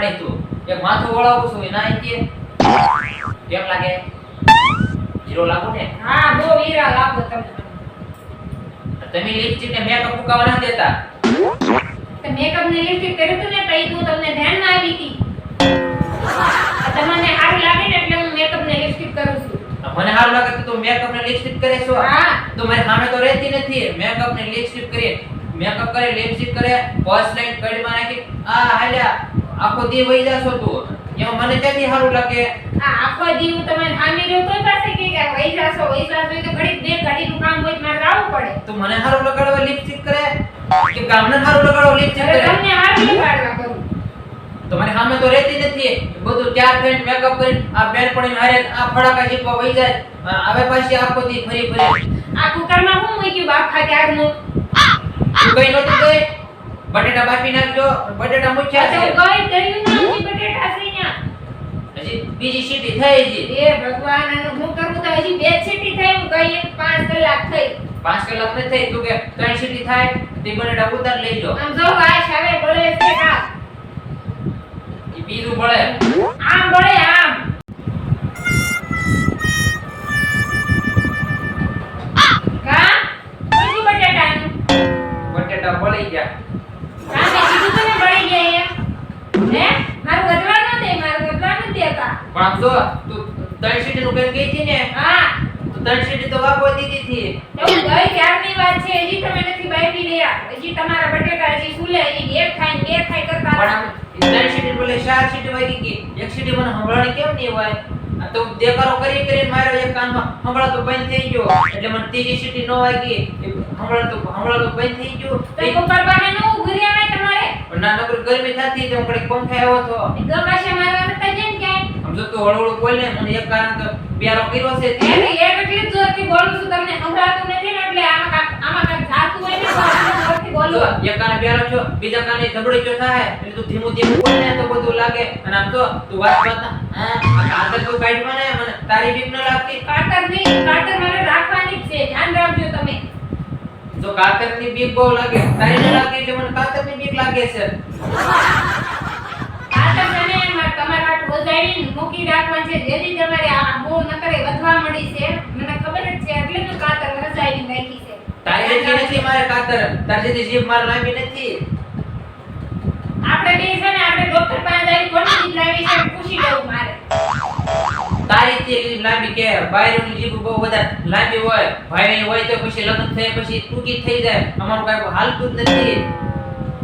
તો તું. એક માથું વળાવું છું ના કે કેમ લાગે? હીરો લાગો ને? હા બહુ વીરા લાગો તમે તમે લિપસ્ટિક ને મેકઅપ મુકાવા ના દેતા? તો મેકઅપ ને લિપસ્ટિક કર્યું તું ને તઈ તું તમને ધ્યાનમાં આવી હતી. તમને સારું લાગે ને એટલે હું મેકઅપ ને લિપસ્ટિક કરું છું. મને સારું લાગે કે તું મેકઅપ ને લિપસ્ટિક કરે છો? હા. તો મારી સામે તો રહેતી નથી. મેકઅપ ને લિપસ્ટિક કરી મેકઅપ કરે લિપસ્ટિક કરે ફર્સ્ટ લાઈન કડીમાં નાખી. આ હાલ્યા. આખો દી વહી જાશો તો. એમાં મને ક્યાંથી સારું લાગે? આ આખો દી હું તમારે હામી રહ્યો તો પાસે કે કે વહી જાશો વહી જાશો તો ઘડી બે ઘડીનું કામ હોય મારે રાવવું પડે. તો મને સારું લગાડવા લિપસ્ટિક કરે? કે ગામને સારું લગાડવા લિપસ્ટિક કરે? તમને હારું લગાડવા કરું. તમારી સામે તો રહેતી નથી. બધું ત્યાર થઈને મેકઅપ કરીને આ બેનપણી હારે આ ફડાકા જીપવા વહી જાય. હવે પાછી આખો દી ફરી ફરી. આ કુકરમાં હું મૂક્યું બાફા ત્યારનું તું કઈ નતું ગઈ બટેટા બાફી નાખજો બટેટા મૂક્યા છે. કોઈ કર્યું નથી બટેટા છે ન્યા. હજી બીજી સીટી થઈ હજી. એ ભગવાન આનું હું કરું તો હજી બે સીટી થઈ હું કઈ એક પાંચ કલાક થઈ. પાંચ કલાક નથી થઈ તું કે ત્રણ સીટી થાય તે બટેટા ઉતાર લેજો આમ જો આ આવે બળે છે કા બીજું બળે આમ બળે આમ તો બળી ગયા હે? મારું મારું ત્રણ સીટી નું ગઈ હતી ને હા. તો ત્રણ સીટી તો વાપવા દીધી હતી. તો ગઈ ત્યારની વાત છે હજી તમે નથી બાયપી રહ્યા. હજી તમારા બટેટા હજી ફૂલે હજી એક ખાય બે ખાય કરતા પણ ત્રણ સીટી બોલે ચાર સીટી વાગી ગઈ. એક સીટ મને સંભળાણી કેમ નહીં હોય? આ તો દેકારો કરી કરી મારો એક કાનમાં તો બંધ થઈ ગયો. એટલે મને ત્રીજી સીટી ન વાગી. હમણાં તો હમણાં તો બંધ થઈ ગયો. તો કુકર પાસે નો તમારે પણ ના નકર ગરમી થતી તો હું કડીક પંખા આવ્યો હતો ગમાશે મારવા નતા જેમ કે આમ જો તું હળવું બોલ મને એક કારણ તો પ્યારો કર્યો છે તે એક એટલી જોરથી બોલું છું તમને સંભળાતું નથી ને એટલે આમાં આમાં કાંઈક જાતું હોય ને તો જોરથી બોલું. એક કાને પ્યારો છો બીજા કાને ધબડી જો થાય એટલે તું ધીમું ધીમું બોલ ને તો બધું લાગે. અને આમ તો તું વાત વાત હા આ કાતર તું કાઢવા ને મને તારી બીક ન લાગતી. કાતર નહીં કાતર મારે રાખવાની છે ધ્યાન રાખજો તમે. જો કાતરની બીક બહુ લાગે. તારી લાગે એટલે મને કાતરની બીક લાગે છે. કાતર છે ને મારે તમારે આ ઢોસાઈને મૂકી રાખવા છે. જેથી તમારે આ બહુ નકરે વધવા મળી છે. મને ખબર જ છે એટલે તો કાતર રસાયણી નાખી છે. તારી જેટલી નથી મારે કાતર. તારી જેટલી જીભ મારે લાંબી નથી. તારી લાંબી કે બાયરોની જીભ બહુ વધારે લાંબી હોય ભાઈ હોય તો પછી લગ્ન થાય પછી ટૂંકી થઈ જાય. અમારું કાંઈ હાલતું જ નથી.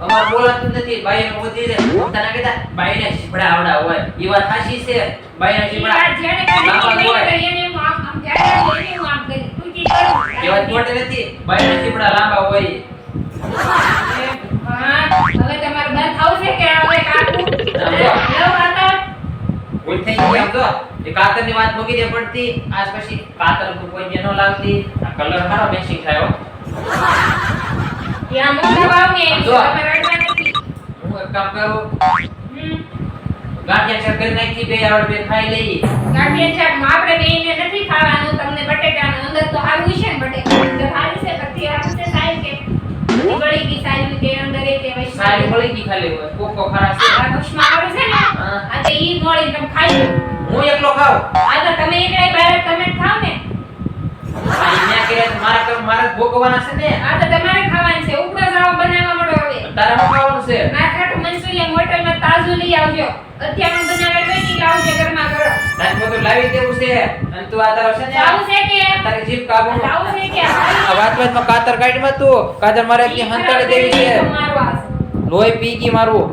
અમારું બોલાતું નથી. બાયરો વધી જાય તને કહેતા બાયને શીપડા આવડા હોય. એ વાત સાચી છે. બાયના ઈ શીપડા લાંબા હોય. એ વાત ખોટી નથી. બાયના શીપડા લાંબા હોય. હવે તમારે બંધ થવું છે કે હવે કાઢવું. ભૂલ થઈ ગઈ આમ જો એ કાતરની વાત મૂકી દે પડતી આજ પછી કાતર ઉપર કોઈ જે લાવતી. આ કલર હારો મેચિંગ થયો ત્યાં મોટા ભાવ ને જો. તમે રડવા નથી. હું એક કામ કરું? ગાંઠિયા ચાક કરી નાખી બે આવડ બે ખાઈ લઈ ગાંઠિયા શાકમાં આપણે બેયને નથી ખાવાનું તમને બટેટાનું અંદર તો હારું છે ને બટેટા તો હારું છે પછી આપણે છે સાહેબ કે ગળી ગઈ સાહેબ કે અંદર એ કે સારી વૈષ્ણવ મળી ગઈ ખાલી હોય કોકો ખરા છે. આ કુશમાં આવે છે ને હા. આ તો ઈ ગળી તમે ખાઈ લો. હું એકલો ખાવ આ તો તમે એકલા બહાર તમે ખાવ ને. અહીંયા કે મારા તો મારા ભોગવાના છે ને. આ તો તમારે ખાવાનું છે. ઉપડો જાવ બનાવવા મળો હવે. તારે ખાવાનું છે? ના ખાટું મંચુરિયન હોટલમાં તાજું લઈ આવજો. અત્યારનું બનાવે તો નહીં લાવજો ઘરમાં કરો તારે બધું લાવી દેવું છે. અને તું આ તારો છે ને આવું છે કે? તારી જીભ કાબુ આવું છે કે? આ વાત વાતમાં કાતર કાઢમાં તું. કાતર મારે કે હંતાડી દેવી છે. છે. લોહી પી ગઈ મારું.